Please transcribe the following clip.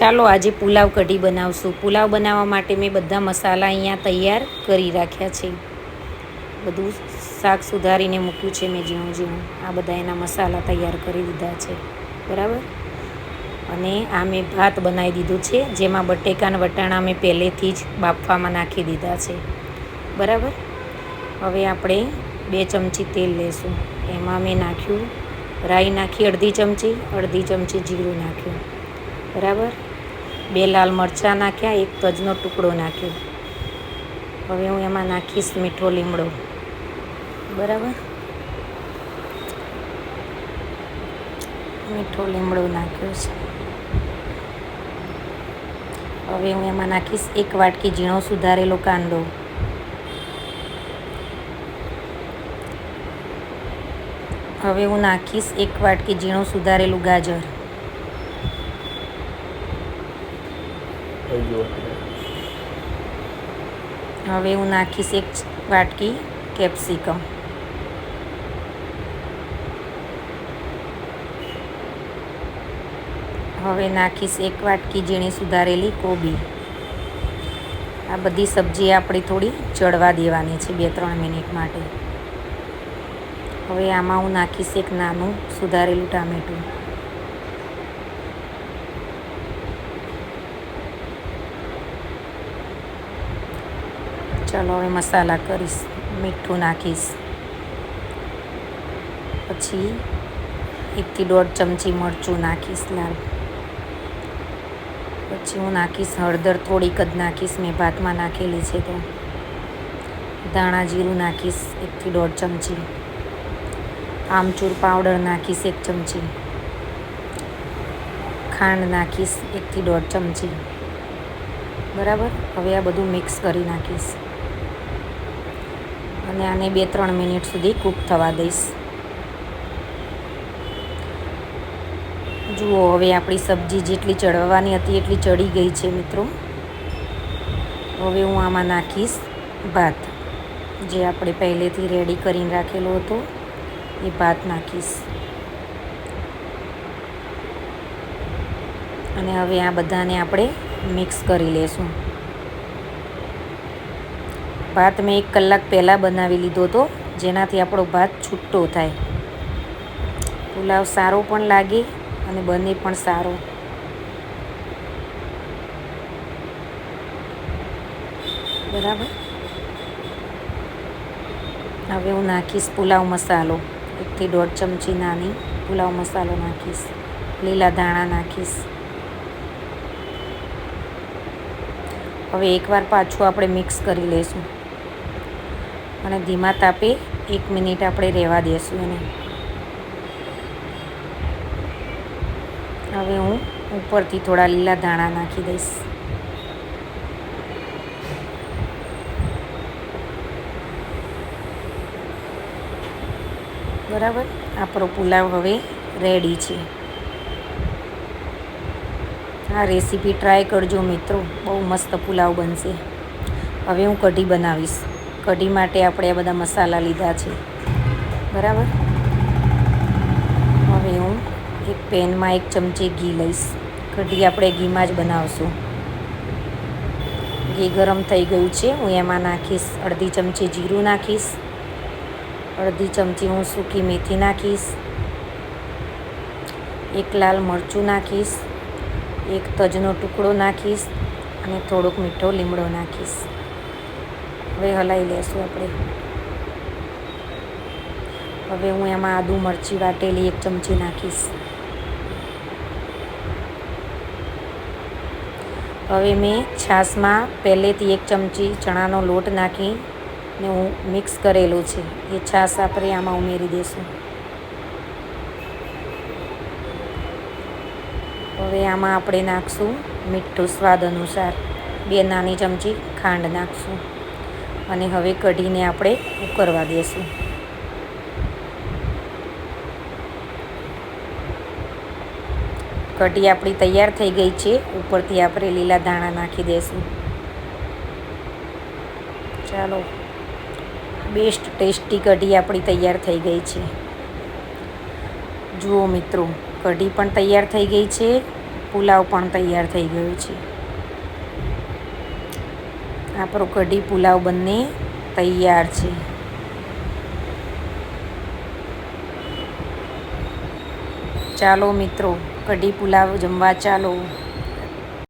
ચાલો આજે પુલાવ કઢી બનાવશું. પુલાવ બનાવવા માટે મેં બધા મસાલા અહીંયા તૈયાર કરી રાખ્યા છે. બધું શાક સુધારીને મૂક્યું છે મેં ઝીણું ઝીણું. આ બધા એના મસાલા તૈયાર કરી દીધા છે. બરાબર? અને આ મેં ભાત બનાવી દીધું છે, જેમાં બટેકાના વટાણા મેં પહેલેથી જ બાફવામાં નાખી દીધા છે. બરાબર? હવે આપણે બે ચમચી તેલ લેશું. એમાં મેં નાખ્યું રાઈ નાખી અડધી ચમચી અડધી ચમચી જીરું નાખ્યું. બરાબર? બે લાલ મરચાં નાખ્યા, એક તજનો ટુકડો નાખ્યો. હવે હું એમાં નાખીશ મીઠો લીમડો. બરાબર? મીઠો લીમડો નાખ્યો છે. હવે હું એમાં નાખીશ એક વાટકી ઝીણો સુધારેલો કાંદો. હવે હું નાખીશ એક વાટકી ઝીણું સુધારેલું ગાજર. હવે હું નાખીશ એક વાટકી કેપ્સિકમ. હવે નાખીશ એક વાટકી ઝીણી સુધારેલી કોબી. આ બધી સબ્જી આપણી થોડી ચડવા દેવાની છે બે ત્રણ મિનિટ માટે. હવે આમાં હું નાખીશ એક નાનું સુધારેલું ટામેટું. ચાલો હવે મસાલા કરીશ, મીઠું નાખીશ. પછી એકથી દોઢ ચમચી મરચું નાખીશ લાલ. પછી હું નાખીશ હળદર, થોડીક જ નાખીશ, મેં ભાતમાં નાખેલી છે તો. ધાણા જીરું નાખીશ, એકથી દોઢ ચમચી. આમચૂર પાવડર નાખીશ, એક ચમચી. ખાંડ નાખીશ, એકથી દોઢ ચમચી. બરાબર? હવે આ બધું મિક્સ કરી નાખીશ. અને આને બે ત્રણ મિનિટ સુધી કૂક થવા દઈશ. જુઓ, હવે આપણી સબ્જી જેટલી ચડવાની હતી એટલી ચડી ગઈ છે મિત્રો. હવે હું આમાં નાખીશ ભાત, જે આપણે પહેલેથી રેડી કરીને રાખેલો હતો. એ ભાત નાખીશ. અને હવે આ બધાને આપણે મિક્સ કરી લેશું. ભાત મેં એક કલાક પહેલાં બનાવી લીધો હતો, જેનાથી આપણો ભાત છૂટો થાય. પુલાવ સારો પણ લાગે અને બને પણ સારો. બરાબર? હવે હું નાખીશ પુલાવ મસાલો. એકથી દોઢ ચમચી નાની પુલાવ મસાલો નાખીશ. લીલા ધાણા નાખીશ. હવે એકવાર પાછું આપણે મિક્સ કરી લઈશું. અને ધીમા તાપે એક મિનિટ આપણે રહેવા દઈશું એને. હવે હું ઉપરથી થોડા લીલા ધાણા નાખી દઈશ. બરાબર? આપણો પુલાવ હવે રેડી છે. આ રેસીપી ટ્રાય કરજો મિત્રો. બહુ મસ્ત પુલાવ બનશે. હવે હું કઢી બનાવીશ. કઢી માટે આપણે આ બધા મસાલા લીધા છે. બરાબર? હવે હું એક પેનમાં એક ચમચી ઘી લઈશ. કઢી આપણે ઘીમાં જ બનાવશું. ઘી ગરમ થઈ ગયું છે. હું એમાં નાખીશ અડધી ચમચી જીરું નાખીશ. અડધી ચમચી હું સૂકી મેથી નાખીશ. એક લાલ મરચું નાખીશ. એક તજનો ટુકડો નાખીશ અને થોડોક મીઠો લીમડો નાખીશ. હવે હલાવી લેશું આપણે. હવે હું એમાં આદુ મરચી વાટેલી એક ચમચી નાખીશ. હવે મેં છાશમાં પહેલેથી એક ચમચી ચણાનો લોટ નાખી ને હું મિક્સ કરેલું છે. એ છાશ આપણે આમાં ઉમેરી દઈશું હવે આમાં આપણે નાખશું મીઠું સ્વાદ અનુસાર. બે નાની ચમચી ખાંડ નાખશું. અને હવે કઢીને આપણે ઉકળવા દઈશું. કઢી આપણી તૈયાર થઈ ગઈ છે. ઉપરથી આપણે લીલા ધાણા નાખી દઈશું. ચાલો. બેસ્ટ ટેસ્ટી કઢી આપણી તૈયાર થઈ ગઈ છે. જુઓ મિત્રો, કઢી પણ તૈયાર થઈ ગઈ છે. પુલાવ પણ તૈયાર થઈ ગયો છે. આપણો કઢી પુલાવ બંને તૈયાર છે. ચાલો મિત્રો કઢી પુલાવ જમવા ચાલો.